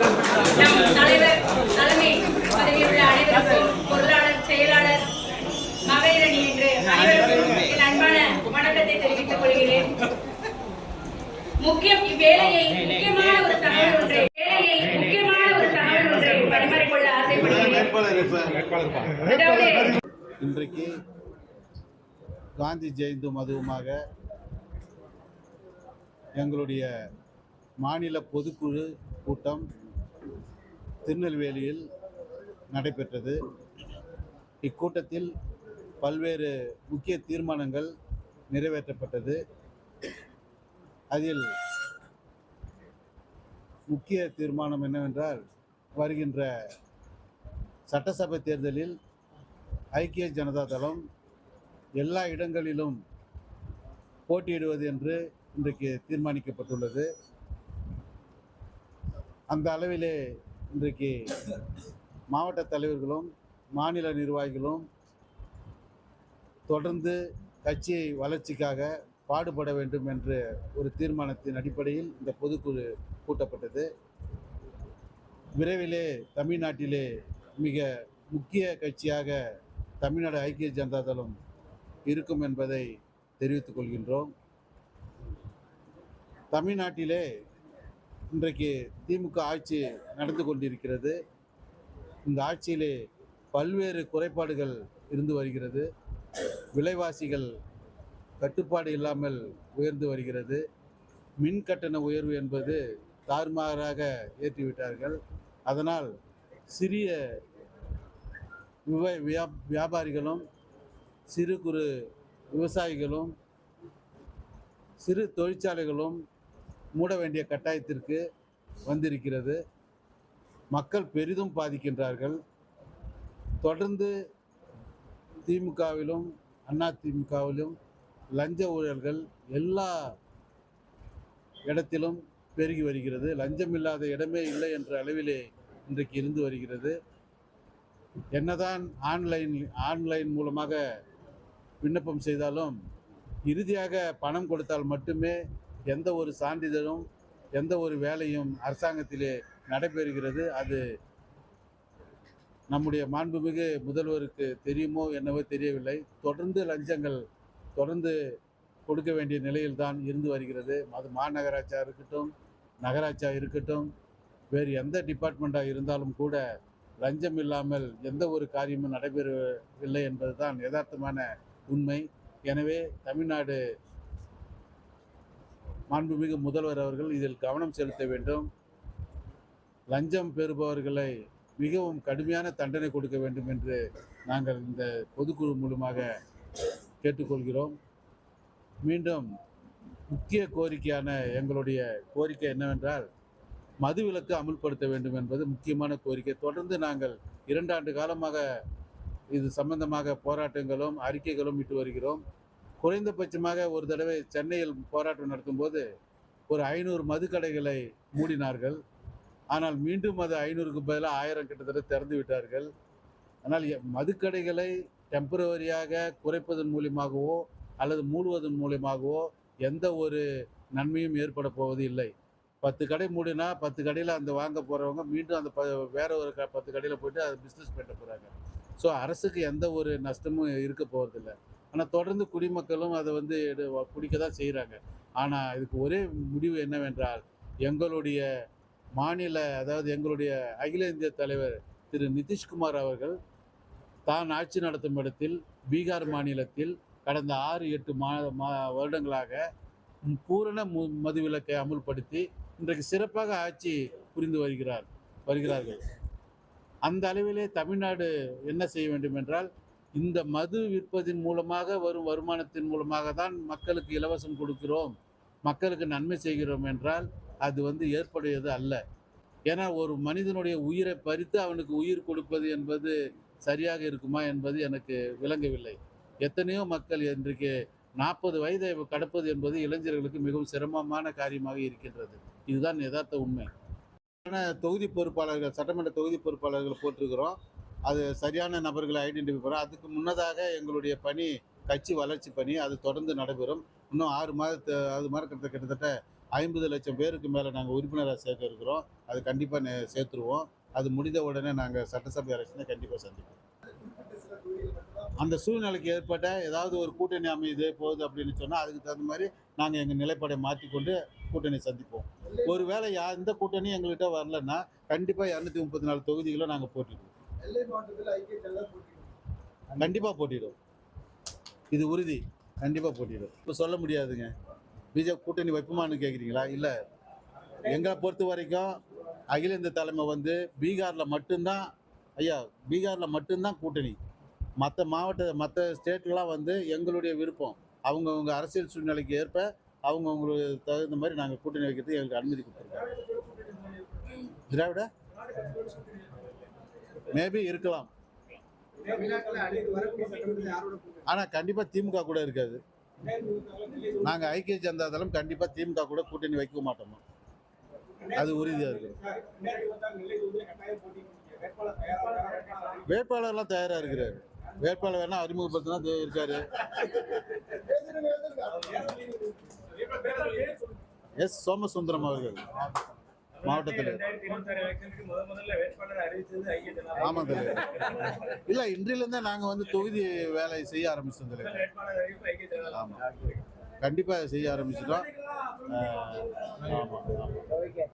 நம் தலைவர் தலைமை பதவியில் உள்ள அனைவருக்கும் பொருளாளர் செயலாளர் என்று அனைவருக்கும் என் அன்பான வணக்கத்தை தெரிவித்துக் கொள்கிறேன். முக்கியமான ஒரு தகவல் ஒன்றை வேலையை முக்கியமான ஒரு தகவல் ஒன்றை பரிமாறிக்கொள்ள ஆசைப்படுகிறேன். இன்றைக்கு காந்தி ஜெயந்தும் அதுவுமாக எங்களுடைய மாநில பொதுக்குழு கூட்டம் திருநெல்வேலியில் நடைபெற்றது. இக்கூட்டத்தில் பல்வேறு முக்கிய தீர்மானங்கள் நிறைவேற்றப்பட்டது. அதில் முக்கிய தீர்மானம் என்னவென்றால் வருகின்ற சட்டசபை தேர்தலில் ஐக்கிய ஜனதா தளம் எல்லா இடங்களிலும் போட்டியிடுவது என்று இன்றைக்கு தீர்மானிக்கப்பட்டுள்ளது. அந்த அளவிலே இன்றைக்கு மாவட்ட தலைவர்களும் மாநில நிர்வாகிகளும் தொடர்ந்து கட்சியை வளர்ச்சிக்காக பாடுபட வேண்டும் என்ற ஒரு தீர்மானத்தின் அடிப்படையில் இந்த பொதுக்குழு கூட்டப்பட்டது. விரைவிலே தமிழ்நாட்டிலே மிக முக்கிய கட்சியாக தமிழ்நாடு ஐக்கிய ஜனதா தளம் இருக்கும் என்பதை தெரிவித்துக் கொள்கின்றோம். தமிழ்நாட்டிலே இன்றைக்கு திமுக ஆட்சி நடந்து கொண்டிருக்கிறது. இந்த ஆட்சியிலே பல்வேறு குறைபாடுகள் இருந்து வருகிறது. விலைவாசிகள் கட்டுப்பாடு இல்லாமல் உயர்ந்து வருகிறது. மின் கட்டண உயர்வு என்பது தாறுமாறாக ஏற்றிவிட்டார்கள். அதனால் சிறிய விவ வியாபாரிகளும் சிறு குறு விவசாயிகளும் சிறு தொழிற்சாலைகளும் மூட வேண்டிய கட்டாயத்திற்கு வந்திருக்கிறது. மக்கள் பெரிதும் பாதிக்கின்றார்கள். தொடர்ந்து திமுகவிலும் அண்ணா திமுகவிலும் லஞ்ச ஊழல்கள் எல்லா இடத்திலும் பெருகி வருகிறது. லஞ்சம் இல்லாத இடமே இல்லை என்ற அளவிலே இன்றைக்கு இருந்து வருகிறது. என்னதான் ஆன்லைன் ஆன்லைன் மூலமாக விண்ணப்பம் செய்தாலும் இறுதியாக பணம் கொடுத்தால் மட்டுமே எந்த ஒரு சான்றிதழும் எந்த ஒரு வேலையும் அரசாங்கத்திலே நடைபெறுகிறது. அது நம்முடைய மாண்புமிகு முதல்வருக்கு தெரியுமோ என்னவோ தெரியவில்லை. தொடர்ந்து லஞ்சங்கள் தொடர்ந்து கொடுக்க வேண்டிய நிலையில்தான் இருந்து வருகிறது. அது மாநகராட்சியாக இருக்கட்டும் நகராட்சியாக இருக்கட்டும் வேறு எந்த டிபார்ட்மெண்ட்டாக இருந்தாலும் கூட லஞ்சம் இல்லாமல் எந்த ஒரு காரியமும் நடைபெறவில்லை என்பதுதான் யதார்த்தமான உண்மை. எனவே தமிழ்நாடு மாண்புமிகு முதல்வர் அவர்கள் இதில் கவனம் செலுத்த வேண்டும். லஞ்சம் பெறுபவர்களை மிகவும் கடுமையான தண்டனை கொடுக்க வேண்டும் என்று நாங்கள் இந்த பொதுக்குழு மூலமாக கேட்டுக்கொள்கிறோம். மீண்டும் முக்கிய கோரிக்கையான எங்களுடைய கோரிக்கை என்னவென்றால் மதுவிலக்கு அமுல்படுத்த வேண்டும் என்பது முக்கியமான கோரிக்கை. தொடர்ந்து நாங்கள் இரண்டாண்டு காலமாக இது சம்பந்தமாக போராட்டங்களும் அறிக்கைகளும் இட்டு வருகிறோம். குறைந்தபட்சமாக ஒரு தடவை சென்னையில் போராட்டம் நடத்தும்போது ஒரு ஐநூறு மதுக்கடைகளை மூடினார்கள். ஆனால் மீண்டும் அது ஐநூறுக்கு பதிலாக ஆயிரம் கிட்டத்தட்ட திறந்து விட்டார்கள். ஆனால் எ- மதுக்கடைகளை டெம்பரவரியாக குறைப்பதன் மூலியமாகவோ அல்லது மூடுவதன் மூலியமாகவோ எந்த ஒரு நன்மையும் ஏற்பட போவது இல்லை. பத்து கடை மூடினா பத்து கடையில் அந்த வாங்க போகிறவங்க மீண்டும் அந்த ப வேற ஒரு க பத்து கடையில் போயிட்டு அதை பிஸ்னஸ் பண்ண போகிறாங்க ஸோ அரசுக்கு எந்த ஒரு நஷ்டமும் இருக்க போகிறதில்லை ஆனால் தொடர்ந்து குடிமக்களும் அதை வந்து எடு- குடிக்க தான் செய்கிறாங்க ஆனால் இதுக்கு ஒரே முடிவு என்னவென்றால் எங்களுடைய மாநில அதாவது எங்களுடைய அகில இந்திய தலைவர் திரு. நிதிஷ்குமார் அவர்கள் தான் ஆட்சி நடத்தும் இடத்தில் பீகார் மாநிலத்தில் கடந்த ஆறு எட்டு மா மா வருடங்களாக பூரண மு மதுவிலக்கை அமுல்படுத்தி இன்றைக்கு சிறப்பாக ஆட்சி புரிந்து வருகிறார் வருகிறார்கள். அந்த அளவிலே தமிழ்நாடு என்ன செய்ய வேண்டும் என்றால் இந்த மது விற்பதின் மூலமாக வரும் வருமானத்தின் மூலமாக தான் மக்களுக்கு இலவசம் கொடுக்கிறோம். மக்களுக்கு நன்மை செய்கிறோம் என்றால் அது வந்து ஏற்புடையது அல்ல. ஏன்னா ஒரு மனிதனுடைய உயிரை பறித்து அவனுக்கு உயிர் கொடுப்பது என்பது சரியாக இருக்குமா என்பது எனக்கு விளங்கவில்லை. எத்தனையோ மக்கள் இன்றைக்கு நாற்பது வயதை கடப்பது என்பது இளைஞர்களுக்கு மிகவும் சிரமமான காரியமாக இருக்கின்றது. இதுதான் யதார்த்த உண்மை. தொகுதி பொறுப்பாளர்கள் சட்டமன்ற தொகுதி பொறுப்பாளர்களை போட்டிருக்கிறோம். அது சரியான நபர்களை ஐடென்டிஃபை பண்ண அதுக்கு முன்னதாக எங்களுடைய பணி கட்சி வளர்ச்சி பணி அது தொடர்ந்து நடைபெறும். இன்னும் ஆறு மாதத்து அது மாதம் கிட்ட கிட்டத்தட்ட ஐம்பது லட்சம் பேருக்கு மேலே நாங்கள் உறுப்பினராக சேர்க்க இருக்கிறோம். அது கண்டிப்பாக சேர்த்துருவோம். அது முடிந்த உடனே நாங்கள் சட்டசபை எலெக்ஷனை கண்டிப்பாக சந்திப்போம். அந்த சூழ்நிலைக்கு ஏற்பட்ட ஏதாவது ஒரு கூட்டணி அமையுது போகுது அப்படின்னு சொன்னால் அதுக்கு தகுந்த மாதிரி நாங்கள் எங்கள் நிலைப்பாடை மாற்றிக்கொண்டு கூட்டணி சந்திப்போம். ஒருவேளை யா எந்த கூட்டணியும் எங்கள்கிட்ட வரலன்னா கண்டிப்பாக இரநூத்தி முப்பத்தி நாலு தொகுதிகளும் நாங்கள் போட்டிடுவோம் நெல்லை மாவட்டத்தில் ஐக்கிய ஜனதா போட்டியிடும். கண்டிப்பாக போட்டிடுவோம் இது உறுதி. கண்டிப்பாக போட்டிடுவோம் இப்போ சொல்ல முடியாதுங்க. பிஜேபி கூட்டணி வைப்புமான்னு கேட்குறீங்களா இல்லை. எங்களை பொறுத்த வரைக்கும் அகில இந்திய தலைமை வந்து பீகாரில் மட்டும்தான் ஐயா பீகாரில் மட்டும்தான் கூட்டணி. மற்ற மாவட்ட மற்ற ஸ்டேட்லாம் வந்து எங்களுடைய விருப்பம். அவங்கவுங்க அரசியல் சூழ்நிலைக்கு ஏற்ப அவங்கவுங்களுக்கு தகுந்த மாதிரி நாங்கள் கூட்டணி வைக்கிறதுக்கு எங்களுக்கு அனுமதி கொடுத்துருக்கோம் திராவிட? மேபி இருக்கலாம். ஆனால் கண்டிப்பாக திமுக கூட இருக்காது. நாங்கள் ஐக்கிய ஜனதா தளம் கண்டிப்பாக திமுக கூட கூட்டணி வைக்க மாட்டோம்? அது உறுதியாக இருக்கு. தயாரா வேட்பாளர்லாம் தயாராக இருக்கிறாரு. வேட்பாளர் வேணா அறிமுகப்படுத்தினா இருக்காரு. எஸ் சோமசுந்தரம் அவர்கள். மாவட்டத்தில். ஆமாம் தலைவர் இல்லை இன்றிலிருந்தே நாங்கள் வந்து தொகுதி வேலை செய்ய ஆரம்பிச்சோம் தலைவர் ஆமாம். கண்டிப்பாக செய்ய ஆரம்பிச்சிட்டோம். ஆமாம் ஆமாம்.